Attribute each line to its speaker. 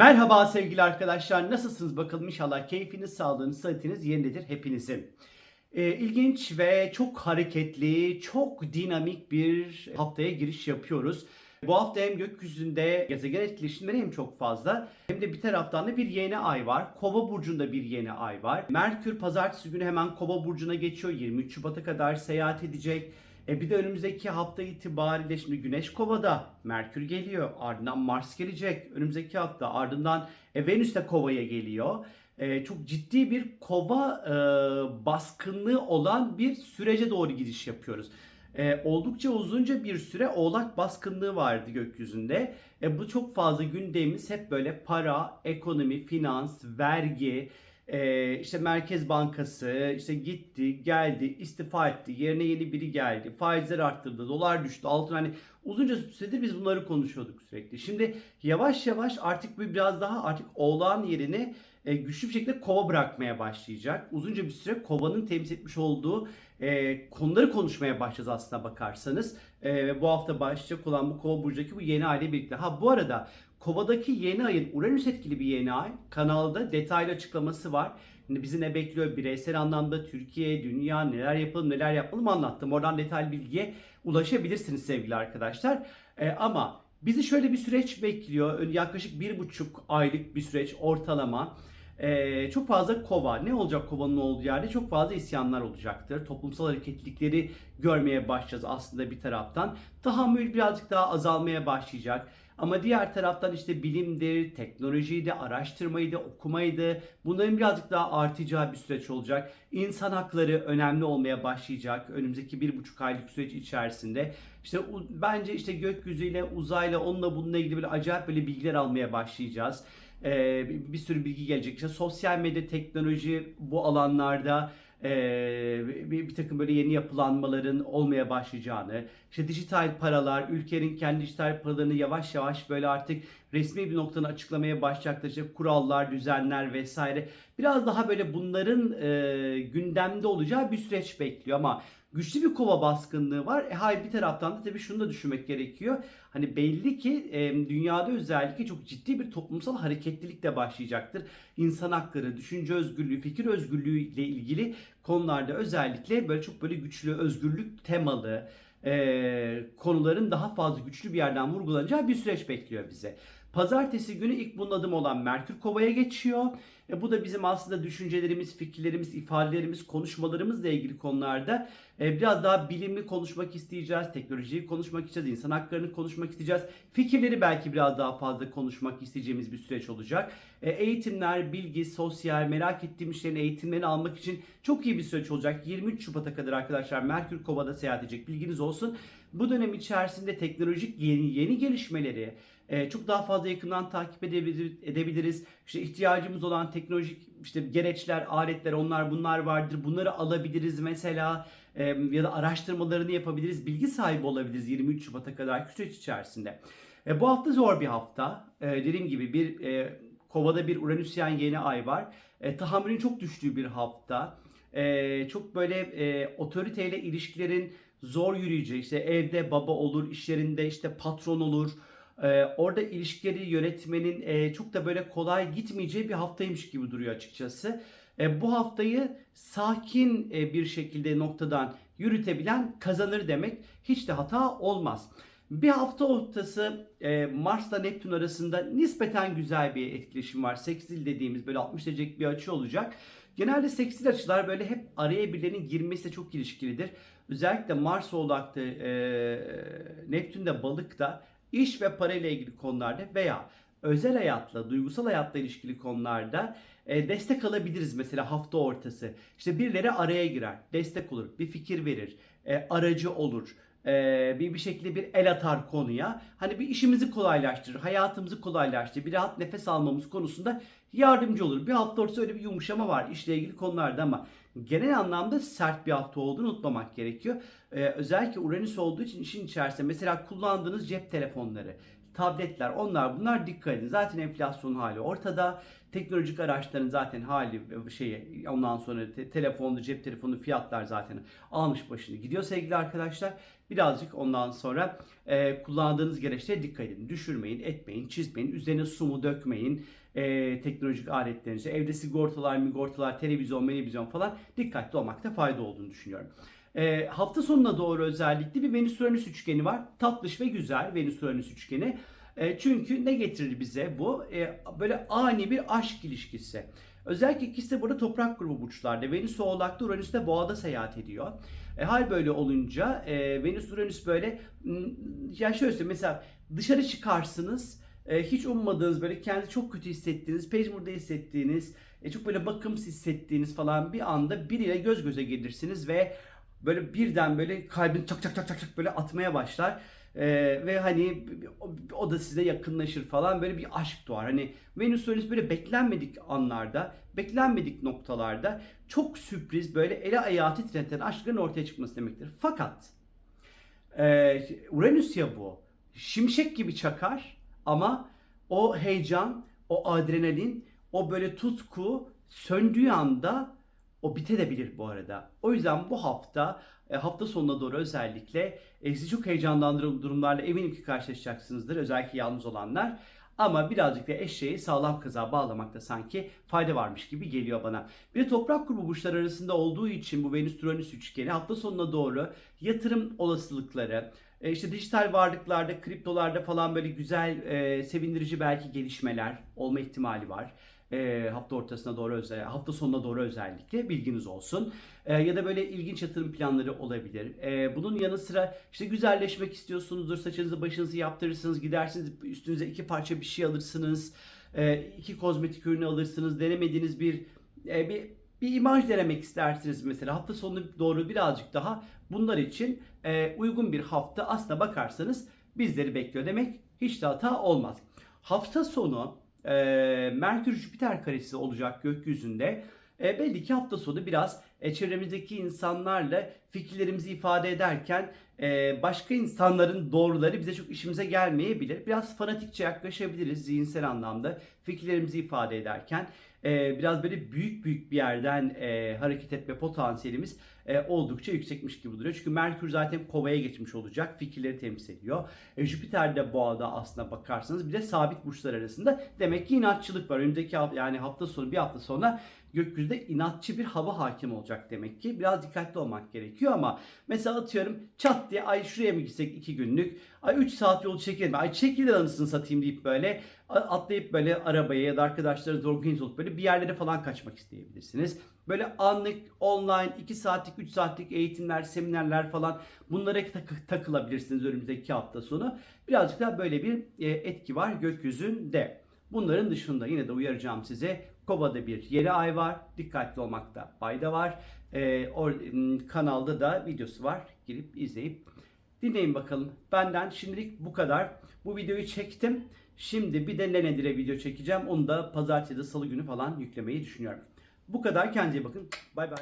Speaker 1: Merhaba sevgili arkadaşlar. Nasılsınız bakalım inşallah keyfiniz, sağlığınız, sıhhatiniz yerindedir hepinizin. Ee, ilginç ve çok hareketli, çok dinamik bir haftaya giriş yapıyoruz. Bu hafta hem gökyüzünde gezegen etkileşimleri hem çok fazla hem de bir taraftan da bir yeni ay var. Kova burcunda bir yeni ay var. Merkür pazartesi günü hemen Kova burcuna geçiyor. 23 Şubat'a kadar seyahat edecek. E bir de önümüzdeki hafta itibariyle şimdi Güneş Kova'da Merkür geliyor. Ardından Mars gelecek önümüzdeki hafta. Ardından e, Venüs de Kova'ya geliyor. E, çok ciddi bir kova e, baskınlığı olan bir sürece doğru gidiş yapıyoruz. E, oldukça uzunca bir süre oğlak baskınlığı vardı gökyüzünde. E, bu çok fazla gündemimiz hep böyle para, ekonomi, finans, vergi, ee, işte Merkez Bankası işte gitti, geldi, istifa etti, yerine yeni biri geldi, faizler arttırdı, dolar düştü, altın hani uzunca süredir biz bunları konuşuyorduk sürekli. Şimdi yavaş yavaş artık bu biraz daha artık oğlağın yerini e, güçlü bir şekilde kova bırakmaya başlayacak. Uzunca bir süre kovanın temsil etmiş olduğu e, konuları konuşmaya başlayacağız aslına bakarsanız. E, ve bu hafta başlayacak olan bu kova burcundaki bu yeni aile birlikte. Ha bu arada Kova'daki yeni ayın Uranüs etkili bir yeni ay. Kanalda detaylı açıklaması var. Bizi ne bekliyor bireysel anlamda Türkiye, dünya neler yapalım neler yapalım anlattım. Oradan detaylı bilgiye ulaşabilirsiniz sevgili arkadaşlar. Ee, ama bizi şöyle bir süreç bekliyor. Yaklaşık bir buçuk aylık bir süreç ortalama. Ee, çok fazla kova. Ne olacak kovanın olduğu yerde? Çok fazla isyanlar olacaktır. Toplumsal hareketlilikleri görmeye başlayacağız aslında bir taraftan. Tahammül birazcık daha azalmaya başlayacak. Ama diğer taraftan işte bilimdir, teknolojiydi, araştırmaydı, okumaydı. Bunların birazcık daha artacağı bir süreç olacak. İnsan hakları önemli olmaya başlayacak önümüzdeki bir buçuk aylık süreç içerisinde. İşte bence işte gökyüzüyle, uzayla, onunla bununla ilgili böyle acayip böyle bilgiler almaya başlayacağız. Ee, bir sürü bilgi gelecek. İşte sosyal medya, teknoloji bu alanlarda e, bir, bir takım böyle yeni yapılanmaların olmaya başlayacağını, işte dijital paralar, ülkenin kendi dijital paralarını yavaş yavaş böyle artık resmi bir noktanı açıklamaya başlayacaklar. İşte kurallar, düzenler vesaire. Biraz daha böyle bunların e, gündemde olacağı bir süreç bekliyor ama güçlü bir kova baskınlığı var. E hayır bir taraftan da tabii şunu da düşünmek gerekiyor. Hani belli ki e, dünyada özellikle çok ciddi bir toplumsal hareketlilik de başlayacaktır. İnsan hakları, düşünce özgürlüğü, fikir özgürlüğü ile ilgili konularda özellikle böyle çok böyle güçlü özgürlük temalı e, konuların daha fazla güçlü bir yerden vurgulanacağı bir süreç bekliyor bize. Pazartesi günü ilk bunun olan Merkür Kova'ya geçiyor. E, bu da bizim aslında düşüncelerimiz, fikirlerimiz, ifadelerimiz, konuşmalarımızla ilgili konularda e, biraz daha bilimli konuşmak isteyeceğiz. Teknolojiyi konuşmak isteyeceğiz. insan haklarını konuşmak isteyeceğiz. Fikirleri belki biraz daha fazla konuşmak isteyeceğimiz bir süreç olacak. E, eğitimler, bilgi, sosyal, merak ettiğim şeylerin eğitimlerini almak için çok iyi bir süreç olacak. 23 Şubat'a kadar arkadaşlar Merkür Kova'da seyahat edecek. Bilginiz olsun. Bu dönem içerisinde teknolojik yeni yeni gelişmeleri, e, çok daha fazla yakından takip edebiliriz. İşte ihtiyacımız olan teknolojik işte gereçler, aletler, onlar bunlar vardır. Bunları alabiliriz mesela ya da araştırmalarını yapabiliriz. Bilgi sahibi olabiliriz 23 Şubat'a kadar süreç içerisinde. Bu hafta zor bir hafta. E, dediğim gibi bir e, Kovada bir Uranüsyen yeni ay var. E, tahammülün çok düştüğü bir hafta. E, çok böyle e, otoriteyle ilişkilerin zor yürüyeceği işte evde baba olur, iş yerinde işte patron olur. Ee, orada ilişkileri yönetmenin e, çok da böyle kolay gitmeyeceği bir haftaymış gibi duruyor açıkçası. E, bu haftayı sakin e, bir şekilde noktadan yürütebilen kazanır demek hiç de hata olmaz. Bir hafta ortası e, Mars'la Neptün arasında nispeten güzel bir etkileşim var. Seksil dediğimiz böyle 60 derecelik bir açı olacak. Genelde seksil açılar böyle hep araya birilerinin girmesiyle çok ilişkilidir. Özellikle Mars oğlakta, e, Neptün de balıkta iş ve para ile ilgili konularda veya özel hayatla, duygusal hayatla ilişkili konularda e, destek alabiliriz mesela hafta ortası. İşte birileri araya girer, destek olur, bir fikir verir, e, aracı olur e, bir bir şekilde bir el atar konuya. Hani bir işimizi kolaylaştırır, hayatımızı kolaylaştırır, bir rahat nefes almamız konusunda yardımcı olur. Bir hafta ortası öyle bir yumuşama var işle ilgili konularda ama genel anlamda sert bir hafta olduğunu unutmamak gerekiyor. Ee, özellikle Uranüs olduğu için işin içerisinde mesela kullandığınız cep telefonları, tabletler, onlar bunlar dikkat edin. Zaten enflasyon hali ortada. Teknolojik araçların zaten hali şey ondan sonra te- telefonlu, cep telefonu fiyatlar zaten almış başını gidiyor sevgili arkadaşlar. Birazcık ondan sonra e, kullandığınız gereçlere dikkat edin. Düşürmeyin, etmeyin, çizmeyin, üzerine su mu dökmeyin e, teknolojik aletlerinize. Evde sigortalar, migortalar, televizyon, televizyon falan dikkatli olmakta fayda olduğunu düşünüyorum. E, hafta sonuna doğru özellikle bir Venüs-Uranüs üçgeni var. Tatlış ve güzel Venüs-Uranüs üçgeni. E, çünkü ne getirir bize bu? E, böyle ani bir aşk ilişkisi. Özellikle ikisi de burada toprak grubu burçlarda. Venüs Oğlak'ta, Uranüs de Boğa'da seyahat ediyor. E, hal böyle olunca e, Venüs Uranüs böyle ya şöyle söyleyeyim mesela dışarı çıkarsınız hiç ummadığınız böyle kendi çok kötü hissettiğiniz, pejmurda hissettiğiniz, e, çok böyle bakımsız hissettiğiniz falan bir anda biriyle göz göze gelirsiniz ve böyle birden böyle kalbin çak çak çak çak çak böyle atmaya başlar. E, ve hani o da size yakınlaşır falan böyle bir aşk doğar. Hani Venüs Uranüs böyle beklenmedik anlarda, beklenmedik noktalarda çok sürpriz böyle ele ayağı titreten aşkların ortaya çıkması demektir. Fakat e, Uranüs ya bu şimşek gibi çakar ama o heyecan, o adrenalin, o böyle tutku söndüğü anda o bitebilir bu arada. O yüzden bu hafta e, hafta sonuna doğru özellikle e, sizi çok heyecanlandıran durumlarla eminim ki karşılaşacaksınızdır. Özellikle yalnız olanlar. Ama birazcık da eşeği sağlam kaza bağlamakta sanki fayda varmış gibi geliyor bana. Bir toprak grubu burçlar arasında olduğu için bu Venüs-Uranüs üçgeni hafta sonuna doğru yatırım olasılıkları, e, işte dijital varlıklarda, kriptolarda falan böyle güzel, e, sevindirici belki gelişmeler olma ihtimali var. E, hafta ortasına doğru özel, hafta sonuna doğru özellikle bilginiz olsun. E, ya da böyle ilginç yatırım planları olabilir. E, bunun yanı sıra işte güzelleşmek istiyorsunuzdur, saçınızı başınızı yaptırırsınız, gidersiniz üstünüze iki parça bir şey alırsınız, e, iki kozmetik ürünü alırsınız, denemediğiniz bir e, bir bir imaj denemek istersiniz mesela hafta sonu doğru birazcık daha bunlar için e, uygun bir hafta aslına bakarsanız bizleri bekliyor demek hiç de hata olmaz. Hafta sonu e, Merkür Jüpiter karesi olacak gökyüzünde. E, belli ki hafta sonu biraz e, çevremizdeki insanlarla fikirlerimizi ifade ederken e, başka insanların doğruları bize çok işimize gelmeyebilir. Biraz fanatikçe yaklaşabiliriz zihinsel anlamda fikirlerimizi ifade ederken. E, biraz böyle büyük büyük bir yerden e, hareket etme potansiyelimiz e, oldukça yüksekmiş gibi duruyor. Çünkü Merkür zaten kovaya geçmiş olacak. Fikirleri temsil ediyor. E, Jüpiter de boğada aslına bakarsanız bir de sabit burçlar arasında demek ki inatçılık var. Önümüzdeki yani hafta sonu bir hafta sonra gökyüzünde inatçı bir hava hakim olacak demek ki. Biraz dikkatli olmak gerekiyor ama mesela atıyorum çat diye ay şuraya mı gitsek iki günlük ay 3 saat yol çekelim ay çekilir anısını satayım deyip böyle atlayıp böyle arabaya ya da arkadaşlarınızla organize olup böyle bir yerlere falan kaçmak isteyebilirsiniz. Böyle anlık online 2 saatlik 3 saatlik eğitimler seminerler falan bunlara tak- takılabilirsiniz önümüzdeki hafta sonu. Birazcık daha böyle bir e, etki var gökyüzünde. Bunların dışında yine de uyaracağım size Kova'da bir yeni ay var. Dikkatli olmakta fayda var. Ee, or, kanalda da videosu var. Girip izleyip dinleyin bakalım. Benden şimdilik bu kadar. Bu videoyu çektim. Şimdi bir de Lenedir'e video çekeceğim. Onu da pazartesi, salı günü falan yüklemeyi düşünüyorum. Bu kadar. Kendinize bakın. Bay bay.